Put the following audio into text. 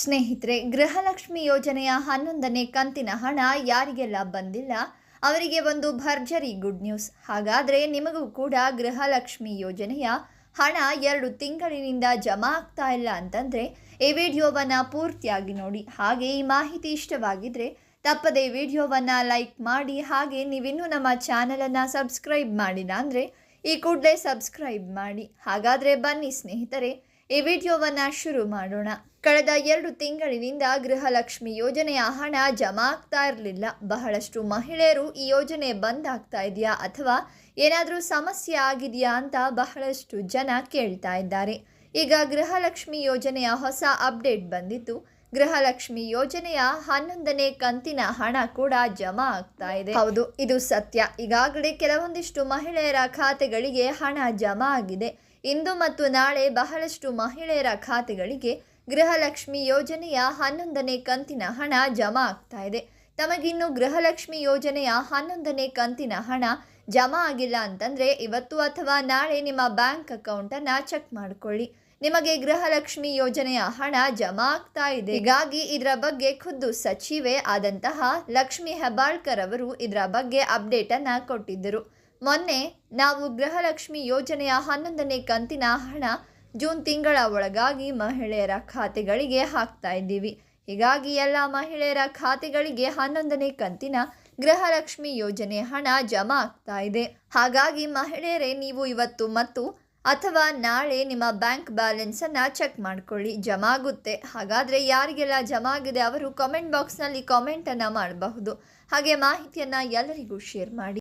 ಸ್ನೇಹಿತರೆ, ಗೃಹಲಕ್ಷ್ಮಿ ಯೋಜನೆಯ ಹನ್ನೊಂದನೇ ಕಂತಿನ ಹಣ ಯಾರಿಗೆಲ್ಲ ಬಂದಿಲ್ಲ? ಅವರಿಗೆ ಒಂದು ಭರ್ಜರಿ ಗುಡ್ ನ್ಯೂಸ್. ಹಾಗಾದರೆ ನಿಮಗೂ ಕೂಡ ಗೃಹಲಕ್ಷ್ಮಿ ಯೋಜನೆಯ ಹಣ ಎರಡು ತಿಂಗಳಿನಿಂದ ಜಮಾ ಆಗ್ತಾ ಇಲ್ಲ ಅಂತಂದರೆ ಈ ವಿಡಿಯೋವನ್ನು ಪೂರ್ತಿಯಾಗಿ ನೋಡಿ. ಹಾಗೆ ಈ ಮಾಹಿತಿ ಇಷ್ಟವಾಗಿದ್ದರೆ ತಪ್ಪದೆ ವಿಡಿಯೋವನ್ನು ಲೈಕ್ ಮಾಡಿ, ಹಾಗೆ ನೀವಿನ್ನೂ ನಮ್ಮ ಚಾನಲನ್ನು ಸಬ್ಸ್ಕ್ರೈಬ್ ಮಾಡಿಲ್ಲ ಅಂದರೆ ಈ ಕೂಡಲೇ ಸಬ್ಸ್ಕ್ರೈಬ್ ಮಾಡಿ. ಹಾಗಾದರೆ ಬನ್ನಿ ಸ್ನೇಹಿತರೆ ಈ ವಿಡಿಯೋವನ್ನು ಶುರು ಮಾಡೋಣ. ಕಳೆದ ಎರಡು ತಿಂಗಳಿನಿಂದ ಗೃಹಲಕ್ಷ್ಮಿ ಯೋಜನೆಯ ಹಣ ಜಮಾ ಆಗ್ತಾ ಇರಲಿಲ್ಲ. ಬಹಳಷ್ಟು ಮಹಿಳೆಯರು ಈ ಯೋಜನೆ ಬಂದ್ ಆಗ್ತಾ ಇದೆಯಾ ಅಥವಾ ಏನಾದರೂ ಸಮಸ್ಯೆ ಆಗಿದೆಯಾ ಅಂತ ಬಹಳಷ್ಟು ಜನ ಕೇಳ್ತಾ ಇದ್ದಾರೆ. ಈಗ ಗೃಹಲಕ್ಷ್ಮಿ ಯೋಜನೆಯ ಹೊಸ ಅಪ್ಡೇಟ್ ಬಂದಿತ್ತು ಗೃಹಲಕ್ಷ್ಮಿ ಯೋಜನೆಯ ಹನ್ನೊಂದನೇ ಕಂತಿನ ಹಣ ಕೂಡ ಜಮಾ ಆಗ್ತಾ ಇದೆ. ಹೌದು, ಇದು ಸತ್ಯ. ಈಗಾಗಲೇ ಕೆಲವೊಂದಿಷ್ಟು ಮಹಿಳೆಯರ ಖಾತೆಗಳಿಗೆ ಹಣ ಜಮಾ ಆಗಿದೆ. ಇಂದು ಮತ್ತು ನಾಳೆ ಬಹಳಷ್ಟು ಮಹಿಳೆಯರ ಖಾತೆಗಳಿಗೆ ಗೃಹಲಕ್ಷ್ಮಿ ಯೋಜನೆಯ ಹನ್ನೊಂದನೇ ಕಂತಿನ ಹಣ ಜಮಾ ಆಗ್ತಾ ಇದೆ. ತಮಗಿನ್ನು ಗೃಹಲಕ್ಷ್ಮಿ ಯೋಜನೆಯ ಹನ್ನೊಂದನೇ ಕಂತಿನ ಹಣ ಜಮಾ ಆಗಿಲ್ಲ ಅಂತಂದರೆ ಇವತ್ತು ಅಥವಾ ನಾಳೆ ನಿಮ್ಮ ಬ್ಯಾಂಕ್ ಅಕೌಂಟನ್ನು ಚೆಕ್ ಮಾಡಿಕೊಳ್ಳಿ. ನಿಮಗೆ ಗೃಹಲಕ್ಷ್ಮಿ ಯೋಜನೆಯ ಹಣ ಜಮಾ ಆಗ್ತಾ ಇದೆ. ಹೀಗಾಗಿ ಇದರ ಬಗ್ಗೆ ಖುದ್ದು ಸಚಿವೆ ಆದಂತಹ ಲಕ್ಷ್ಮಿ ಹೆಬ್ಬಾಳ್ಕರ್ ಅವರು ಇದರ ಬಗ್ಗೆ ಅಪ್ಡೇಟ್ ಅನ್ನ ಕೊಟ್ಟಿದ್ದರು. ಮೊನ್ನೆ ನಾವು ಗೃಹಲಕ್ಷ್ಮಿ ಯೋಜನೆಯ ಹನ್ನೊಂದನೇ ಕಂತಿನ ಹಣ ಜೂನ್ ತಿಂಗಳ ಒಳಗಾಗಿ ಮಹಿಳೆಯರ ಖಾತೆಗಳಿಗೆ ಹಾಕ್ತಾ ಇದ್ದೀವಿ. ಹೀಗಾಗಿ ಎಲ್ಲ ಮಹಿಳೆಯರ ಖಾತೆಗಳಿಗೆ ಹನ್ನೊಂದನೇ ಕಂತಿನ ಗೃಹಲಕ್ಷ್ಮಿ ಯೋಜನೆ ಹಣ ಜಮಾ ಆಗ್ತಾ ಇದೆ. ಹಾಗಾಗಿ ಮಹಿಳೆಯರೇ, ನೀವು ಇವತ್ತು ಮತ್ತು ಅಥವಾ ನಾಳೆ ನಿಮ್ಮ ಬ್ಯಾಂಕ್ ಬ್ಯಾಲೆನ್ಸನ್ನು ಚೆಕ್ ಮಾಡ್ಕೊಳ್ಳಿ. ಜಮಾ ಆಗುತ್ತೆ. ಹಾಗಾದರೆ ಯಾರಿಗೆಲ್ಲ ಜಮಾ ಆಗಿದೆ ಅವರು ಕಾಮೆಂಟ್ ಬಾಕ್ಸ್ನಲ್ಲಿ ಕಾಮೆಂಟನ್ನು ಮಾಡಬಹುದು. ಹಾಗೆ ಮಾಹಿತಿಯನ್ನು ಎಲ್ಲರಿಗೂ ಶೇರ್ ಮಾಡಿ.